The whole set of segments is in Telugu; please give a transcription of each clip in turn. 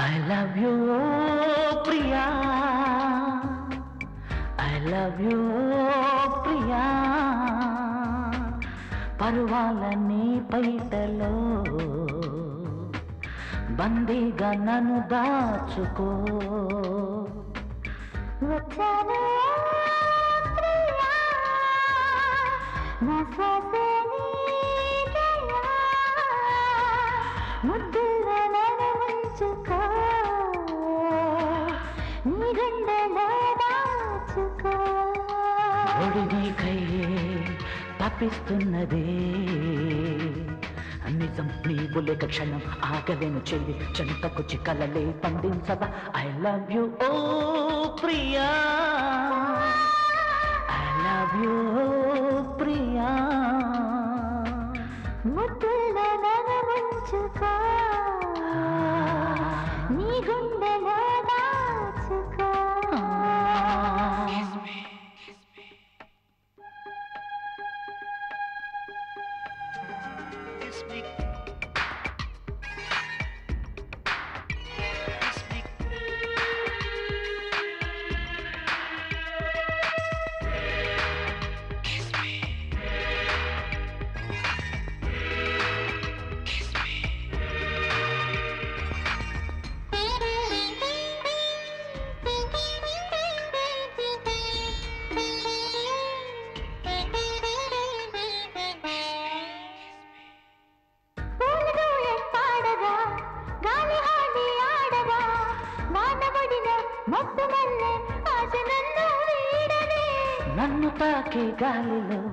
Love you Priya I love you Priya పరువాలని పైటలో బందీగా నన్ను దాచుకో. వచ్చాను ప్రియా. నీకై తప్పిస్తున్నదే నిజం నీవు లేక క్షణం ఆగలేను చెల్లి చెంతకు చిక్కలలే పండించదా I love you oh Priya. I love you ప్రియా. ముద్దులా నన్ను తాకే గాలిలో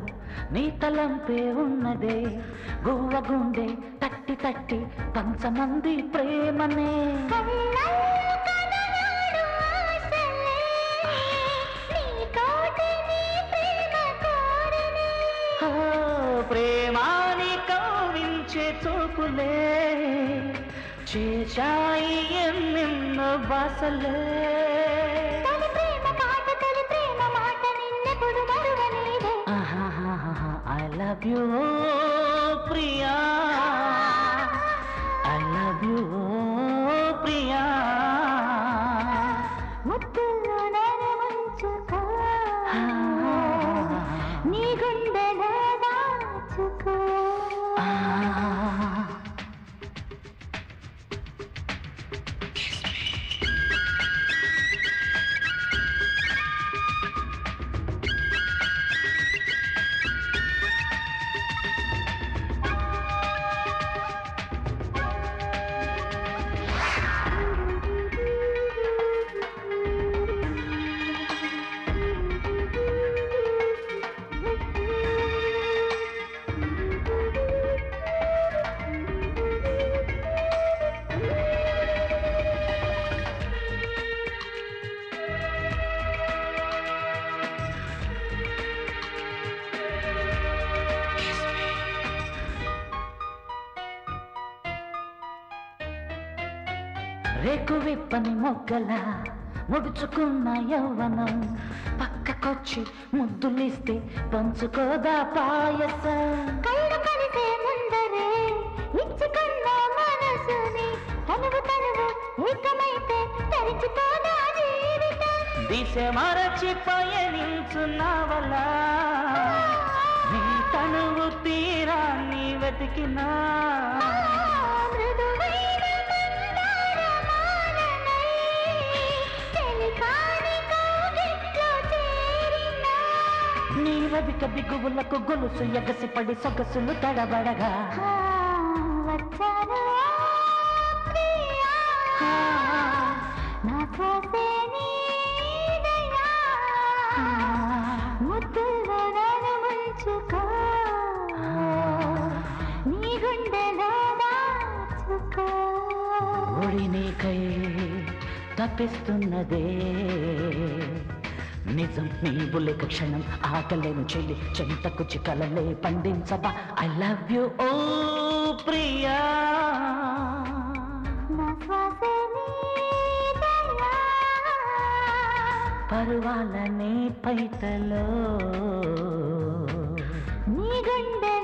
నీ తలంపే ఉన్నదే. గువ్వ గుండె తట్టి తట్టి పంచమంది ప్రేమనే. ప్రేమాని కవ్వించే చూపులే. చేశాయి ఎన్నెన్నో బాసలే. I love you Priya I love రేకు విప్పని మొగ్గల ముడుచుకున్న యవ్వనం పక్కకొచ్చి ముద్దులిస్తే పంచుకోదా పాయసం. కళ్ళు కలిసే ముందరే ఇచ్చుకున్న మనసుని తనువు తనువు ఏకమైతే తెరిచిపోదా జీవితం. దిశ మరచి పయనించున్నావల నీ తనువు తీరాన్ని వెతికినా. నీ రవిక బిగువులకు గొలుసు ఎగసిపడి సొగసులు తడబడగా. తప్పిస్తున్నదే. నిజం నీవు లేక క్షణం ఆకలేను చెల్లి చెంతకు చికలలే పండించబా. ఐ లవ్ యు ఓ ప్రియా. నా పరువాలనే పైటలో. నీ గుండె